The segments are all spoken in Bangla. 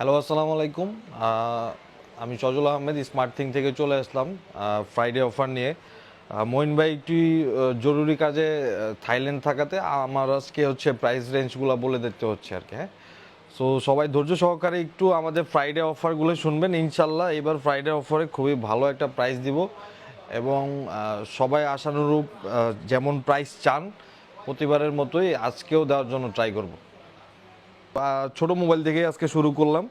হ্যালো আসসালামু আলাইকুম। আমি সজল আহমেদ স্মার্ট থিং থেকে চলে আসলাম ফ্রাইডে অফার নিয়ে। মঈন ভাই, একটি জরুরি কাজে থাইল্যান্ড থাকাতে আমার আজকে হচ্ছে প্রাইস রেঞ্জগুলো বলে দিতে হচ্ছে আর কি হ্যাঁ? সো সবাই ধৈর্য সহকারে একটু আমাদের ফ্রাইডে অফারগুলো শুনবেন। ইনশাল্লাহ এবার ফ্রাইডে অফারে খুবই ভালো একটা প্রাইস দিব। এবং সবাই আশানুরূপ যেমন প্রাইস চান, প্রতিবারের মতোই আজকেও দেওয়ার জন্য ট্রাই করব। ছোট মোবাইল থেকে আজকে শুরু করলাম।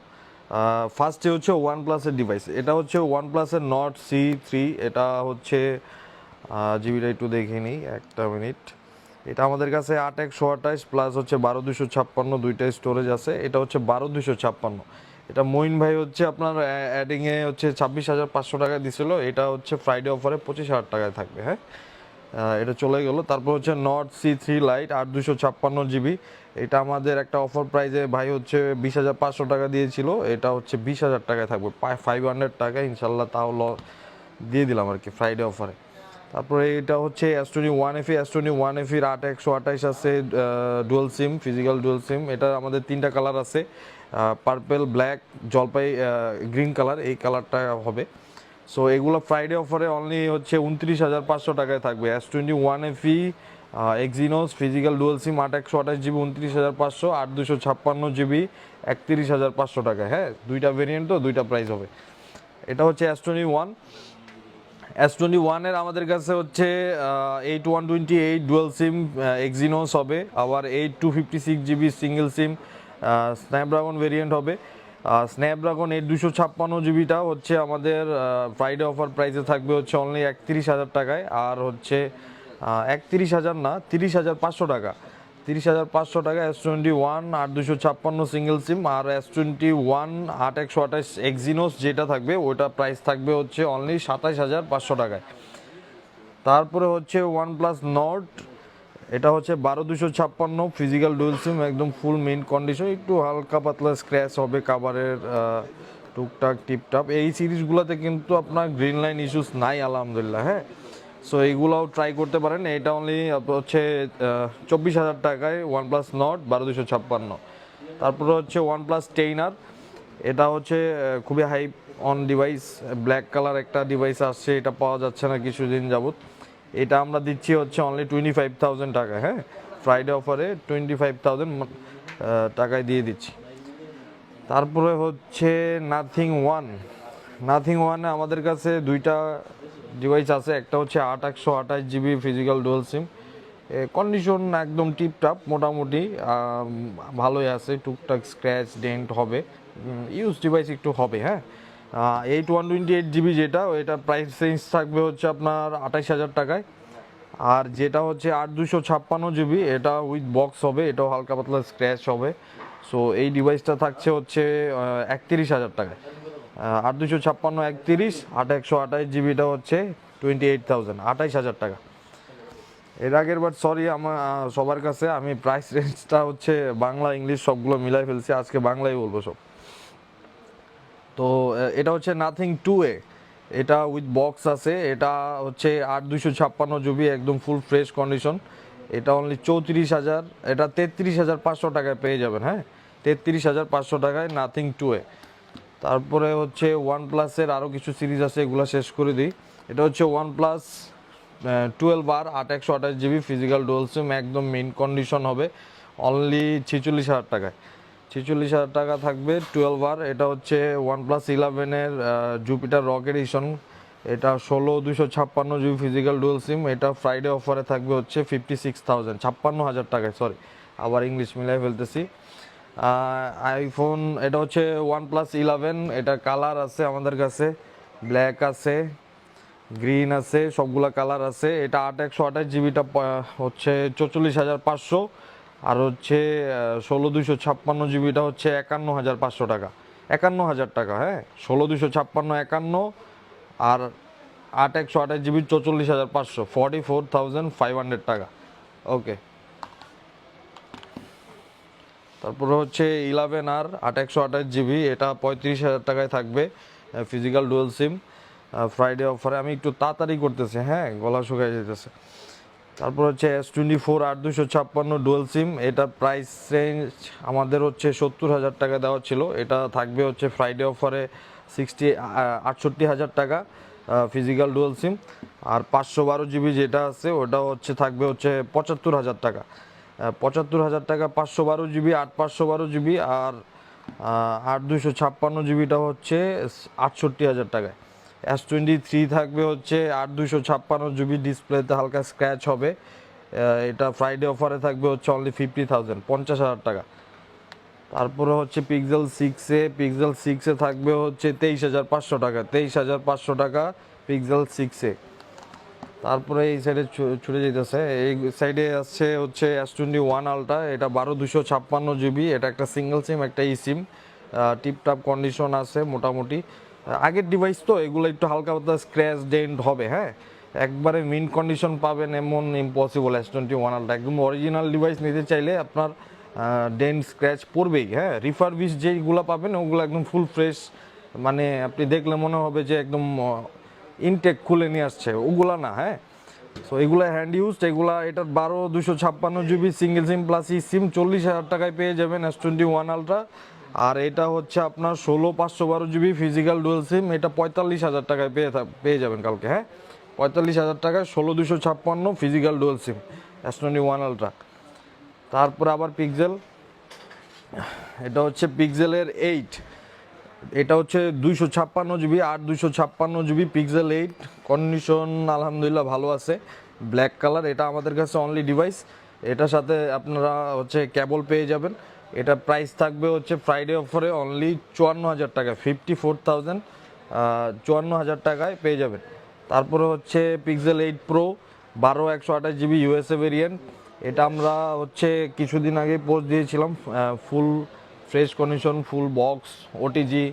ফার্স্টে হচ্ছে ওয়ান প্লাসের ডিভাইস এটা হচ্ছে ওয়ান প্লাসের নট সি থ্রি এটা হচ্ছে জিবিটা একটু দেখে নিই, একটা মিনিট। এটা আমাদের কাছে আট একশো আঠাশ প্লাস হচ্ছে বারো দুশো ছাপ্পান্ন দুইটাই স্টোরেজ আছে। এটা হচ্ছে বারো দুশো ছাপ্পান্ন। এটা মঈন ভাই হচ্ছে আপনার অ্যাডিংয়ে হচ্ছে ছাব্বিশ হাজার পাঁচশো টাকায় দিছিল। এটা হচ্ছে ফ্রাইডে অফারে পঁচিশ হাজার টাকায় থাকবে হ্যাঁ? এটা চলে গেল। তারপর হচ্ছে নট সি থ্রি লাইট আট দুশো ছাপ্পান্ন জিবি। এটা আমাদের একটা অফার প্রাইজে ভাই হচ্ছে বিশ হাজার পাঁচশো টাকা দিয়েছিল, এটা হচ্ছে বিশ হাজার টাকায় থাকবে ফাইভ হান্ড্রেড টাকা ইনশাল্লাহ তাও ল, দিয়ে দিলাম আর কি ফ্রাইডে অফারে তারপরে এটা হচ্ছে S twenty one FE S twenty one এফির আট একশো আঠাইশ আছে dual sim physical dual sim এটা আমাদের তিনটা কালার আছে পার্পেল ব্ল্যাক জলপাই গ্রিন কালার এই কালারটা হবে। সো এগুলো ফ্রাইডে অফারে অনলি হচ্ছে উনত্রিশ হাজার পাঁচশো টাকায় থাকবে S twenty one FE Exynos physical dual SIM আট একশো আঠাশ জিবি, উনত্রিশ হাজার পাঁচশো, আট দুশো ছাপ্পান্ন জিবি, একত্রিশ হাজার পাঁচশো টাকা। হ্যাঁ দুইটা ভেরিয়েন্ট তো, দুইটা প্রাইস হবে। এটা হচ্ছে S twenty one S twenty ওয়ানের আমাদের কাছে হচ্ছে eight one twenty eight dual sim Exynos হবে। আবার eight two fifty six GB single sim Snapdragon variant হবে। স্ন্যাপড্রাগন এইট দুশো ছাপ্পান্ন জিবিটা হচ্ছে আমাদের ফ্রাইডে অফার প্রাইসে থাকবে হচ্ছে অনলি একত্রিশ হাজার টাকায়। আর হচ্ছে একত্রিশ হাজার না, তিরিশ হাজার পাঁচশো টাকা। তিরিশ হাজার পাঁচশো টাকা এস টোয়েন্টি ওয়ান আট দুশো ছাপ্পান্ন সিঙ্গেল সিম আর এস টোয়েন্টি ওয়ান আট একশো আঠাশ এক্সিনোস যেটা থাকবে, ওটা প্রাইস থাকবে হচ্ছে অনলি সাতাশ হাজার পাঁচশো টাকায়। তারপরে হচ্ছে ওয়ান প্লাস নট এটা হচ্ছে বারো দুশো ছাপ্পান্ন ফিজিক্যাল ডুয়েল সিম একদম ফুল মেন কন্ডিশন একটু হালকা পাতলা স্ক্র্যাচ হবে কাভারের টুকটাক টিপটাপ। এই সিরিজগুলোতে কিন্তু আপনার গ্রিন লাইন ইস্যুস নাই, আলহামদুলিল্লাহ হ্যাঁ? সো এইগুলাও ট্রাই করতে পারেন। এটা অনলি হচ্ছে চব্বিশ হাজার টাকায় ওয়ান প্লাস নট বারো দুশো ছাপ্পান্ন। তারপরে হচ্ছে ওয়ান প্লাস টেইনার এটা হচ্ছে খুবই high end device black colour একটা ডিভাইস আসছে, এটা পাওয়া যাচ্ছে না কিছুদিন যাবত এটা আমরা দিচ্ছি হচ্ছে অনলি টোয়েন্টি ফাইভ থাউজেন্ড টাকা হ্যাঁ? ফ্রাইডে অফারে টোয়েন্টি ফাইভ থাউজেন্ড টাকায় দিয়ে দিচ্ছি। তারপরে হচ্ছে নাথিং ওয়ান নাথিং ওয়ানে আমাদের কাছে দুইটা ডিভাইস আছে, একটা হচ্ছে আট একশো আঠাশ GB physical dual sim condition একদম টিপটাপ মোটামুটি ভালোই আছে, টুকটাক স্ক্র্যাচ ডেন্ট হবে। ইউজ ডিভাইস একটু হবে হ্যাঁ? Eight one twenty eight GB যেটা, ওইটা প্রাইস রেঞ্জ থাকবে হচ্ছে আপনার আঠাইশ হাজার টাকায়। আর যেটা হচ্ছে আট দুশো ছাপ্পান্ন জিবি, এটা উইথ বক্স হবে, এটাও হালকা পাতলা স্ক্র্যাচ হবে। সো এই ডিভাইসটা থাকছে হচ্ছে একত্রিশ হাজার টাকায়। আট দুশো ছাপ্পান্ন, একত্রিশ, আট একশো আঠাশ জিবিটা হচ্ছে টোয়েন্টি এইট থাউজেন্ড, আঠাইশ হাজার টাকা। এর আগের বার সরি আমার সবার কাছে আমি প্রাইস রেঞ্জটা হচ্ছে বাংলা, ইংলিশ সবগুলো মিলাই ফেলছি, আজকে বাংলাই বলব সব। তো এটা হচ্ছে নাথিং টু এ এটা উইথ বক্স আছে, এটা হচ্ছে আট দুশো ছাপ্পান্ন জিবি, একদম ফুল ফ্রেশ কন্ডিশন এটা অনলি চৌত্রিশ হাজার, এটা তেত্রিশ হাজার পাঁচশো টাকায় পেয়ে যাবেন হ্যাঁ? তেত্রিশ হাজার পাঁচশো টাকায় নাথিং টু এ তারপরে হচ্ছে ওয়ান প্লাসের আরও কিছু সিরিজ আছে, এগুলো শেষ করে দিই। এটা হচ্ছে ওয়ান প্লাস টুয়েলভ আর আট একশো আঠাশ জিবি ফিজিক্যাল ডোল সিম একদম মেন কন্ডিশন হবে। অনলি ছেচল্লিশ হাজার টাকায়। ছেচল্লিশ হাজার টাকা থাকবে টুয়েলভ আর এটা হচ্ছে ওয়ান প্লাস ইলেভেনের জুপিটার রক এডিশন এটা ষোলো দুশো ছাপ্পান্ন জিবি ফিজিক্যাল ডুয়েল সিম এটা ফ্রাইডে অফারে থাকবে হচ্ছে ফিফটি সিক্স থাউজেন্ড ছাপ্পান্ন হাজার টাকায় সরি আবার ইংলিশ মিলাই ফেলতেছি। আইফোন এটা হচ্ছে ওয়ান প্লাস ইলেভেন এটা কালার আছে আমাদের কাছে ব্ল্যাক আছে গ্রিন আছে, সবগুলা কালার আছে, এটা আট একশো আঠাশ জিবিটা হচ্ছে চৌচল্লিশ হাজার পাঁচশো, আর হচ্ছে ষোলো দুশো ছাপ্পান্ন জিবিটা হচ্ছে একান্ন হাজার পাঁচশো টাকা, একান্ন হাজার টাকা হ্যাঁ? ষোলো দুশো ছাপ্পান্ন, একান্ন, আর আট একশো আঠাশ জিবি চৌচল্লিশ হাজার পাঁচশো forty four thousand five hundred টাকা ওকে তারপরে হচ্ছে ইলেভেন আর আট একশো আঠাশ জিবি এটা পঁয়ত্রিশ হাজার টাকায় থাকবে ফিজিক্যাল ডুয়েল সিম ফ্রাইডে অফারে আমি একটু তাড়াতাড়ি করতেছি হ্যাঁ গলা শুকাই যেতেছে তারপর হচ্ছে এস টোয়েন্টি ফোর আট দুশো ছাপ্পান্ন ডুয়েল সিম এটা প্রাইস রেঞ্জ আমাদের হচ্ছে সত্তর হাজার টাকা দেওয়া ছিল। এটা থাকবে হচ্ছে ফ্রাইডে অফারে সিক্সটি আটষট্টি হাজার টাকা ফিজিক্যাল ডুয়েল সিম আর পাঁচশো বারো জিবি যেটা আছে ওটা হচ্ছে থাকবে হচ্ছে পঁচাত্তর হাজার টাকা। পঁচাত্তর হাজার টাকা পাঁচশো বারো জিবি, আট পাঁচশো বারো জিবি আর আট দুশো ছাপ্পান্ন জিবিটা হচ্ছে আটষট্টি হাজার টাকায়। এস টোয়েন্টি থ্রি থাকবে হচ্ছে আট দুশো ছাপ্পান্ন জিবি, ডিসপ্লেতে হালকা স্ক্র্যাচ হবে। এটা ফ্রাইডে অফারে থাকবে হচ্ছে অনলি ফিফটি থাউজেন্ড পঞ্চাশ হাজার টাকা। তারপরে হচ্ছে পিক্সেল সিক্সে পিক্সেল সিক্সে থাকবে হচ্ছে তেইশ হাজার পাঁচশো টাকা, তেইশ হাজার পাঁচশো টাকা পিক্সেল সিক্সে তারপরে এই সাইডে ছুটে যেতেছে এই সাইডে আসছে হচ্ছে এস টোয়েন্টি ওয়ান আলটা এটা বারো দুশো ছাপ্পান্ন জিবি এটা একটা সিঙ্গেল সিম একটা ই সিম টিপটাপ কন্ডিশন আছে মোটামুটি। আগের ডিভাইস তো এগুলো একটু হালকা পাতলা স্ক্র্যাচ ডেন্ট হবে হ্যাঁ? একবারে মিন কন্ডিশন পাবেন এমন ইম্পসিবল এস টোয়েন্টি ওয়ান আলটা একদম অরিজিনাল ডিভাইস নিতে চাইলে আপনার ডেন্ট স্ক্র্যাচ পড়বেই হ্যাঁ? রিফার রিফারবিশ যেইগুলো পাবেন, ওগুলো একদম ফুল ফ্রেশ মানে আপনি দেখলে মনে হবে যে একদম ইনটেক খুলে নিয়ে আসছে। ওগুলা না হ্যাঁ? সো এগুলো হ্যান্ড ইউজ এগুলা এটার বারো দুশো ছাপ্পান্ন GB single sim plus E sim চল্লিশ হাজার টাকায় পেয়ে যাবেন এস টোয়েন্টি ওয়ান আলট্রা আর এটা হচ্ছে আপনার ষোলো, পাঁচশো বারো জিবি ফিজিক্যাল ডুয়েল সিম এটা পঁয়তাল্লিশ হাজার টাকায় পেয়ে পেয়ে যাবেন কালকে হ্যাঁ? পঁয়তাল্লিশ হাজার টাকায় ষোলো দুশো ছাপ্পান্ন physical dual sim S twenty one ultra তারপর আবার পিক্সেল এটা হচ্ছে পিক্সেলের এইট এটা হচ্ছে দুইশো ছাপ্পান্ন জিবি আট দুইশো ছাপ্পান্ন জিবি পিক্সেল এইট কন্ডিশন আলহামদুলিল্লাহ ভালো আছে। ব্ল্যাক কালার এটা আমাদের কাছে অনলি ডিভাইস এটার সাথে আপনারা হচ্ছে কেবল পেয়ে যাবেন। এটা প্রাইস থাকবে হচ্ছে ফ্রাইডে অফারে অনলি চুয়ান্ন হাজার টাকা ফিফটি ফোর থাউজেন্ড চুয়ান্ন হাজার টাকায় পেয়ে যাবেন। তারপরে হচ্ছে পিক্সেল এইট প্রো বারো একশো আঠাশ জিবি ইউএসএ ভেরিয়েন্ট এটা আমরা হচ্ছে কিছুদিন আগে পোস্ট দিয়েছিলাম full fresh condition full box OTG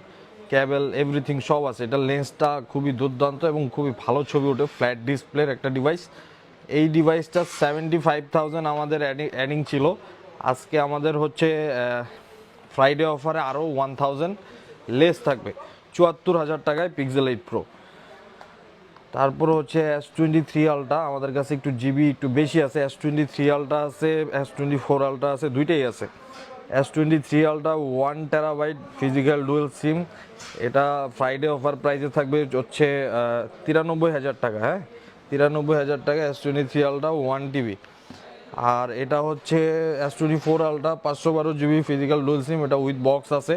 cable everything সব আছে। এটা লেন্সটা খুবই দুর্দান্ত এবং খুবই ভালো ছবি ওঠে ফ্ল্যাট ডিসপ্লের একটা ডিভাইস এই ডিভাইসটা সেভেন্টি ফাইভ থাউজেন্ড আমাদের অ্যাডিং ছিল। আজকে আমাদের হচ্ছে ফ্রাইডে অফারে আরও ওয়ান থাউজেন্ড লেস থাকবে, চুয়াত্তর হাজার টাকায় পিক্সেল এইট প্রো তারপর হচ্ছে এস টোয়েন্টি থ্রি আলটা আমাদের কাছে একটু জিবি একটু বেশি আছে। এস টোয়েন্টি থ্রি আলটা আছে এস টোয়েন্টি ফোর আলটা আছে, দুইটাই আছে। S twenty three ultra one terabyte physical dual sim এটা ফ্রাইডে অফার প্রাইসে থাকবে হচ্ছে তিরানব্বই হাজার টাকা হ্যাঁ? তিরানব্বই হাজার টাকা S twenty three ultra one TB আর এটা হচ্ছে এস টোয়েন্টি ফোর আলটা পাঁচশো বারো জিবি ফিজিক্যাল ডুয়েল সিম এটা উইথ বক্স আছে।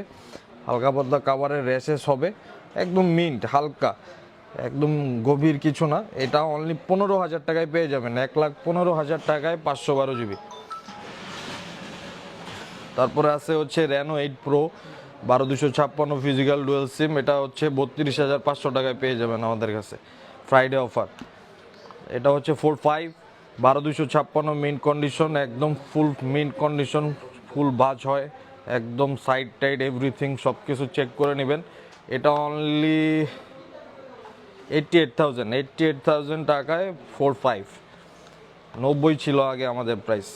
হালকা পাতলা কাভারের র্যাশেস হবে। একদম মিন্ট হালকা। একদম গভীর কিছু না। এটা অনলি পনেরো হাজার টাকায় পেয়ে যাবেন। এক লাখ পনেরো হাজার টাকায় পাঁচশো বারো জিবি তারপরে আছে হচ্ছে র্যানো এইট প্রো বারো দুশো ছাপ্পান্ন ফিজিক্যাল ডুয়েল সিম এটা হচ্ছে বত্রিশ হাজার পাঁচশো টাকায় পেয়ে যাবেন আমাদের কাছে ফ্রাইডে অফার এটা হচ্ছে ফোর ফাইভ বারো দুশো ছাপ্পান্ন মিন্ট কন্ডিশন একদম ফুল মিন্ট কন্ডিশন ফুল বাজ হয়, একদম সাইড টাইড এভরিথিং সব কিছু চেক করে নেবেন। এটা only eighty eight thousand eighty eight thousand টাকায় ফোর ফাইভ নব্বই ছিল আগে আমাদের প্রাইস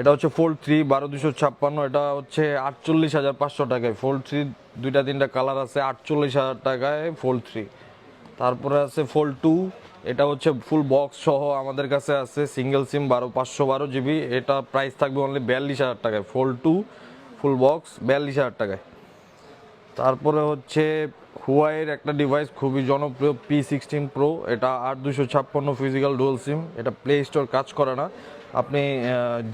এটা হচ্ছে ফোল্ড থ্রি বারো দুশো ছাপ্পান্ন, এটা হচ্ছে আটচল্লিশ হাজার পাঁচশো টাকায়। ফোল্ড থ্রি দুইটা তিনটা কালার আছে, আটচল্লিশ হাজার টাকায় ফোল্ড থ্রি তারপরে আছে ফোল্ড টু এটা হচ্ছে ফুল বক্স সহ আমাদের কাছে আছে সিঙ্গেল সিম বারো পাঁচশো বারো জিবি। এটা প্রাইস থাকবে অনলি বিয়াল্লিশ হাজার টাকায়। ফোল্ড টু ফুল বক্স বিয়াল্লিশ হাজার টাকায়। তারপরে হচ্ছে হুয়াইয়ের একটা ডিভাইস খুবই জনপ্রিয় পি সিক্সটিন প্রো এটা আট দুশো ছাপ্পান্ন ফিজিক্যাল ডুয়েল সিম এটা প্লে স্টোর কাজ করে না। আপনি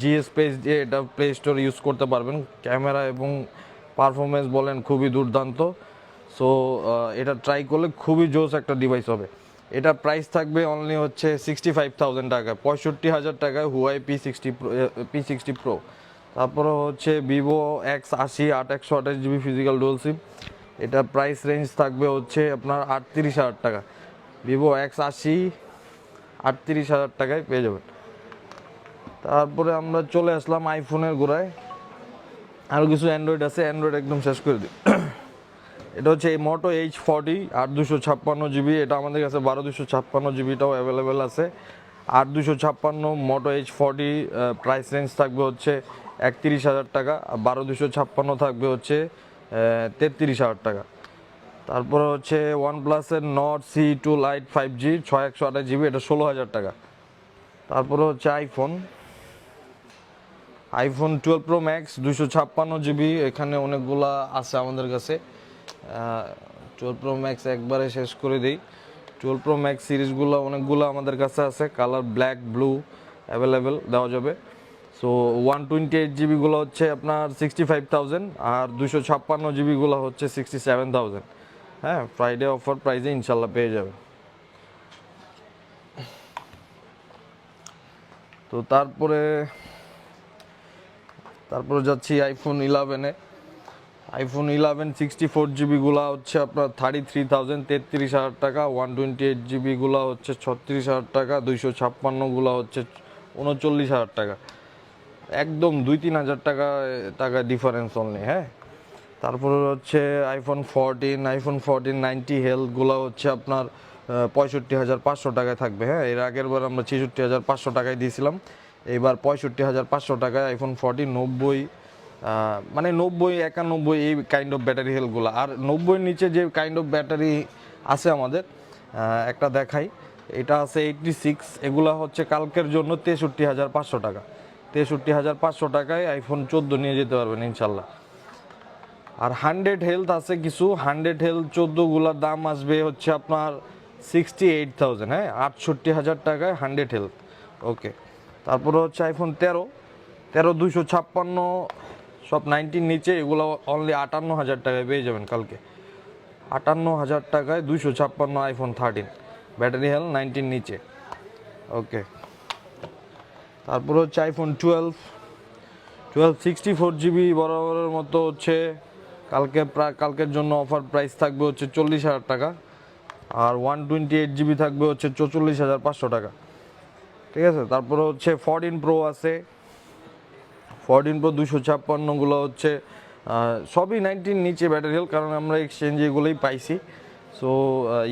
জিএস পেজ দিয়ে এটা প্লে স্টোর ইউজ করতে পারবেন। ক্যামেরা এবং পারফরমেন্স বলেন খুবই দুর্দান্ত। সো এটা ট্রাই করলে খুবই জোস একটা ডিভাইস হবে। এটা প্রাইস থাকবে অনলি হচ্ছে সিক্সটি ফাইভ থাউজেন্ড টাকায় পঁয়ষট্টি হাজার টাকায় Huawei P sixty P sixty pro তারপরে হচ্ছে ভিভো এক্স আশি, আট একশো আঠাশ জিবি ফিজিক্যাল ডুয়েল সিম এটা প্রাইস রেঞ্জ থাকবে হচ্ছে আপনার আটত্রিশ হাজার টাকা। ভিভো এক্স আশি, আটত্রিশ হাজার টাকায় পেয়ে যাবেন। তারপরে আমরা চলে আসলাম আইফোনের গোড়ায়। আরও কিছু অ্যান্ড্রয়েড আছে অ্যান্ড্রয়েড একদম শেষ করে দিই। এটা হচ্ছে এই মোটো এইচ ফর্টি আট দুশো ছাপ্পান্ন জিবি এটা আমাদের কাছে বারো দুশো ছাপ্পান্ন জিবিটাও অ্যাভেলেবেল আছে। আট দুশো ছাপ্পান্ন Moto H forty price range থাকবে হচ্ছে একত্রিশ হাজার টাকা, আর বারো দুশো ছাপ্পান্ন থাকবে হচ্ছে তেত্রিশ হাজার টাকা। তারপরে হচ্ছে ওয়ান প্লাসের Nord C two lite five G ছয় একশো আঠাশ জিবি এটা ষোলো হাজার টাকা। তারপরে হচ্ছে iPhone iPhone twelve pro max দুশো ছাপ্পান্ন জিবি এখানে অনেকগুলা আছে আমাদের কাছে। টুয়েলভ প্রো ম্যাক্স একবারে শেষ করে দিই। টুয়েলভ প্রো ম্যাক্স সিরিজগুলো অনেকগুলো আমাদের কাছে আছে, কালার ব্ল্যাক, ব্লু অ্যাভেলেবেল দেওয়া যাবে। সো ওয়ান টোয়েন্টি এইট জিবিগুলো হচ্ছে আপনার সিক্সটি ফাইভ থাউজেন্ড আর দুশো ছাপ্পান্ন জিবিগুলো হচ্ছে সিক্সটি সেভেন থাউজেন্ড হ্যাঁ ফ্রাইডে অফার প্রাইসে ইনশাল্লাহ পেয়ে যাবে তো তারপরে তারপরে যাচ্ছি আইফোন ইলেভেনে আইফোন ইলেভেন সিক্সটি ফোর জিবিগুলো হচ্ছে আপনার থার্টি থ্রি থাউজেন্ড তেত্রিশ হাজার টাকা ওয়ান টোয়েন্টি এইট জিবিগুলো হচ্ছে ছত্রিশ হাজার টাকা, দুইশো ছাপ্পান্নগুলো হচ্ছে উনচল্লিশ হাজার টাকা। একদম দুই তিন হাজার টাকা টাকা ডিফারেন্স অনলি হ্যাঁ? তারপরে হচ্ছে iPhone fourteen iPhone fourteen ninety হেলথগুলো হচ্ছে আপনার পঁয়ষট্টি হাজার পাঁচশো টাকায় থাকবে হ্যাঁ? এর আগের বার আমরা ছেষট্টি হাজার পাঁচশো টাকায় দিয়েছিলাম। এইবার পঁয়ষট্টি হাজার পাঁচশো টাকায় আইফোন ফোরটিন নব্বই মানে নব্বই, একানব্বই, এই কাইন্ড অফ ব্যাটারি হেলথগুলো আর নব্বইয়ের নিচে যে কাইন্ড অফ ব্যাটারি আছে আমাদের একটা দেখাই। এটা আছে এইটটি সিক্স এগুলা হচ্ছে কালকের জন্য তেষট্টি হাজার পাঁচশো টাকা। তেষট্টি হাজার পাঁচশো টাকায় আইফোন চোদ্দ নিয়ে যেতে পারবেন, ইনশাল্লাহ। আর হান্ড্রেড হেলথ আছে কিছু। হান্ড্রেড হেলথ চোদ্দোগুলার দাম আসবে হচ্ছে আপনার সিক্সটি এইট থাউজেন্ড হ্যাঁ? আটষট্টি হাজার টাকায় হান্ড্রেড হেলথ ওকে তারপরে হচ্ছে আইফোন তেরো। তেরো দুশো ছাপ্পান্ন, সব নাইনটির নিচে, এগুলো অনলি আটান্ন হাজার টাকায় পেয়ে যাবেন কালকে। আটান্ন হাজার টাকায় দুশো ছাপ্পান্ন আইফোন থার্টিন ব্যাটারি হেল নাইনটির নিচে। ওকে তারপরে হচ্ছে iPhone twelve twelve sixty four GB বরাবরের মতো হচ্ছে কালকে কালকের জন্য অফার প্রাইস থাকবে হচ্ছে চল্লিশ হাজার টাকা। আর ওয়ান টোয়েন্টি এইট জিবি থাকবে হচ্ছে চৌচল্লিশ হাজার পাঁচশো টাকা। ঠিক আছে? তারপরে হচ্ছে ফরটিন প্রো আছে। ফরটিন প্রো দুশো ছাপ্পান্নগুলো হচ্ছে সবই নাইনটিন নিচে ব্যাটারি হেল কারণ আমরা এক্সচেঞ্জ এগুলোই পাইছি। সো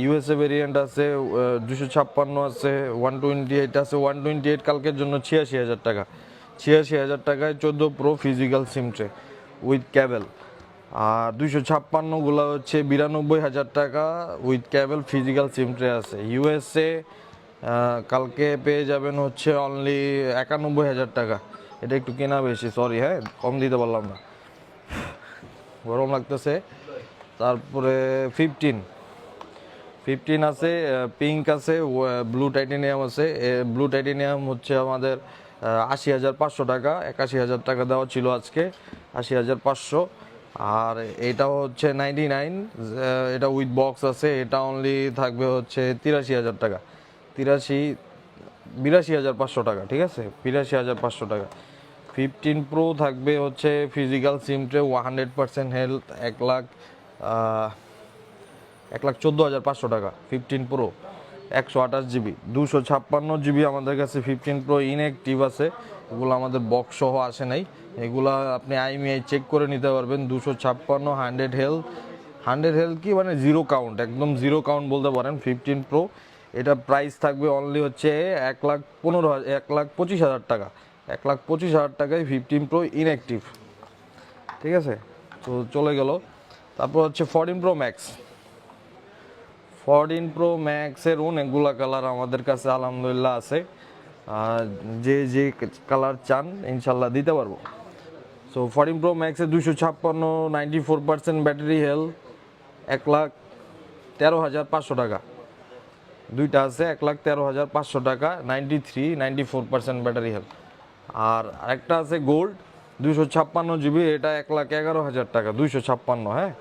ইউএসএ ভেরিয়েন্ট আছে দুশো ছাপ্পান্ন আছে ওয়ান টোয়েন্টি এইট আছে ওয়ান টোয়েন্টি এইট কালকের জন্য ছিয়াশি হাজার টাকা। ছিয়াশি হাজার টাকায় চোদ্দ pro physical sim tray with cable আর দুশো ছাপ্পান্নগুলো হচ্ছে বিরানব্বই হাজার টাকা উইথ ক্যাবেল ফিজিক্যাল সিমট্রে আছে। ইউএসএ কালকে পেয়ে যাবেন হচ্ছে অনলি একানব্বই হাজার টাকা। এটা একটু কেনা বেশি সরি হ্যাঁ কম দিতে পারলাম না। গরম লাগতেছে। তারপরে ফিফটিন ফিফটিন আছে পিঙ্ক আছে ব্লু টাইটেনিয়াম আছে। ব্লু টাইটেনিয়াম হচ্ছে আমাদের আশি হাজার পাঁচশো টাকা। একাশি হাজার টাকা দেওয়া ছিল আজকে, আশি হাজার পাঁচশো। আর এটাও হচ্ছে নাইনটি নাইন এটা উইথ বক্স আছে, এটা অনলি থাকবে হচ্ছে তিরাশি হাজার টাকা। তিরাশি, বিরাশি হাজার পাঁচশো টাকা, ঠিক আছে? বিরাশি হাজার পাঁচশো টাকা। ফিফটিন প্রো থাকবে হচ্ছে ফিজিক্যাল সিমটে হান্ড্রেড পার্সেন্ট হেলথ এক লাখ এক লাখ চোদ্দ হাজার পাঁচশো টাকা ফিফটিন প্রো একশো আঠাশ জিবি দুশো ছাপ্পান্ন জিবি আমাদের কাছে ফিফটিন প্রো ইনঅ্যাক্টিভ আছে। এগুলো আমাদের বক্স সহ আসে নাই। এগুলো আপনি আইমিআই চেক করে নিতে পারবেন। দুশো ছাপ্পান্ন হান্ড্রেড হেলথ হান্ড্রেড হেলথ কি মানে জিরো কাউন্ট একদম জিরো কাউন্ট বলতে পারেন ফিফটিন প্রো এটা প্রাইস থাকবে অনলি হচ্ছে এক লাখ পনেরো এক লাখ পঁচিশ হাজার টাকা। এক লাখ পঁচিশ হাজার টাকায় ফিফটিন প্রো ইনঅ্যাক্টিভ ঠিক আছে? তো চলে গেল। তারপর হচ্ছে fourteen pro max fourteen pro ম্যাক্সের অনেকগুলা কালার আমাদের কাছে আলহামদুলিল্লাহ আছে। যে যে কালার চান, ইনশাল্লাহ দিতে পারব। সো ফোরটিন প্রো ম্যাক্সের দুশো ছাপ্পান্ন ফোর পার্সেন্ট ব্যাটারি হেলথ এক লাখ তেরো হাজার পাঁচশো টাকা। দুইটা আছে, এক লাখ তেরো হাজার পাঁচশো টাকা ninety three ninety four percent battery health আর আরেকটা আছে গোল্ড দুশো ছাপ্পান্ন জিবি এটা এক লাখ এগারো হাজার টাকা, দুইশো ছাপ্পান্ন হ্যাঁ?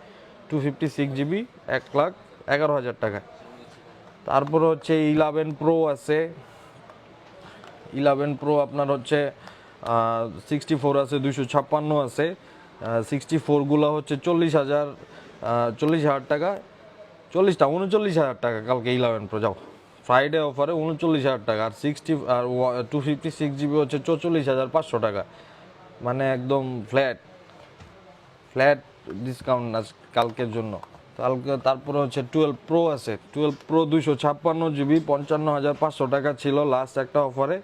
টু ফিফটি সিক্স জিবি এক লাখ এগারো হাজার টাকা। তারপর হচ্ছে ইলেভেন প্রো আছে। ইলেভেন প্রো আপনার হচ্ছে সিক্সটি ফোর আছে দুশো ছাপ্পান্ন আছে। সিক্সটি ফোরগুলো হচ্ছে চল্লিশ হাজার চল্লিশ হাজার টাকা। চল্লিশটা, উনচল্লিশ হাজার টাকা কালকে ইলেভেন প্রো যাও। ফ্রাইডে অফারে উনচল্লিশ হাজার টাকা, আর সিক্সটি আর টু ফিফটি সিক্স জিবি হচ্ছে চৌচল্লিশ হাজার পাঁচশো টাকা। মানে একদম ফ্ল্যাট ফ্ল্যাট ডিসকাউন্ট কালকের জন্য। কালকে, তারপরে হচ্ছে টুয়েলভ প্রো আছে। টুয়েলভ প্রো দুইশো ছাপ্পান্ন জিবি পঞ্চান্ন হাজার পাঁচশো টাকা ছিল লাস্ট একটা অফারে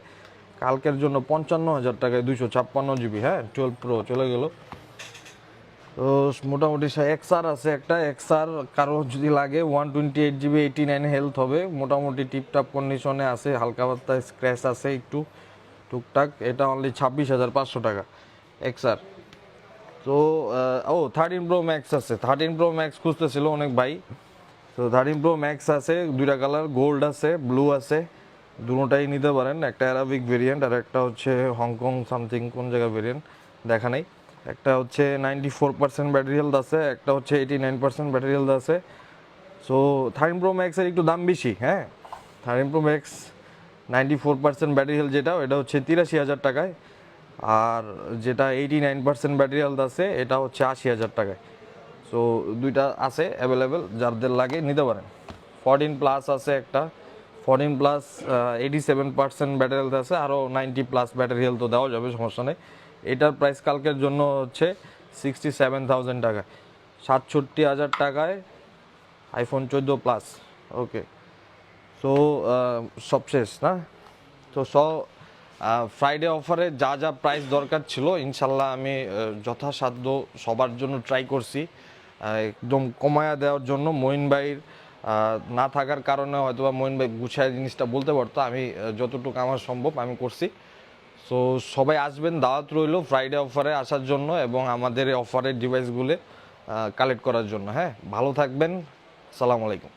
কালকের জন্য পঞ্চান্ন হাজার টাকায় দুইশো ছাপ্পান্ন জিবি হ্যাঁ টুয়েলভ প্রো চলে গেল। তো মোটামুটি এক্সআর আছে একটা। এক্সআর কারও যদি লাগে one twenty eight GB eighty nine health হবে। মোটামুটি টিপটাপ কন্ডিশনে আছে, হালকা পাতলা স্ক্র্যাচ আছে একটু, টুকটাক। এটা অনলি ছাব্বিশ হাজার পাঁচশো টাকা এক্সআর তো ও থার্টিন প্রো ম্যাক্স আছে। থার্টিন প্রো ম্যাক্স খুঁজতেছিল অনেক ভাই। তো থার্টিন প্রো ম্যাক্স আছে, দুইটা কালার গোল্ড আছে ব্লু আছে। দুটোটাই নিতে পারেন। একটা অ্যারাবিক ভেরিয়েন্ট আর একটা হচ্ছে হংকং সামথিং কোন জায়গা ভেরিয়েন্ট দেখা নেই। একটা হচ্ছে ninety four percent battery health আছে, একটা হচ্ছে eighty nine percent battery health আছে। সো থার্টিন প্রো ম্যাক্সের একটু দাম বেশি হ্যাঁ? Thirteen pro max ninety four percent battery health যেটা, এটা হচ্ছে তিরাশি হাজার টাকায়। আর যেটা eighty nine percent battery health আছে, এটা হচ্ছে আশি হাজার টাকায়। সো দুইটা আছে অ্যাভেলেবেল যাদের লাগে নিতে পারেন। ফোরটিন প্লাস আছে একটা। Fourteen plus eighty seven percent battery health আছে আরও নাইনটি প্লাস ব্যাটারি হেলথ তো দেওয়া যাবে, সমস্যা নেই। এটার প্রাইস কালকের জন্য হচ্ছে সিক্সটি সেভেন থাউজেন্ড টাকায় সাতষট্টি হাজার টাকায় আইফোন চোদ্দ প্লাস ওকে সো সবশেষ না? তো স ফ্রাইডে অফারে যা যা প্রাইস দরকার ছিল, ইনশাল্লাহ আমি যথাসাধ্য সবার জন্য ট্রাই করছি। একদম কমায়া দেওয়ার জন্য। মঈন ভাইয়ের না থাকার কারণে হয়তো বা মঈন ভাই গুছায় জিনিসটা বলতে পারতো। আমি যতটুকু আমার সম্ভব আমি করছি। সো সবাই আসবেন, দাওয়াত রইল ফ্রাইডে অফারে আসার জন্য এবং আমাদের অফারের ডিভাইসগুলো কালেক্ট করার জন্য। হ্যাঁ ভালো থাকবেন। সালাম আলাইকুম।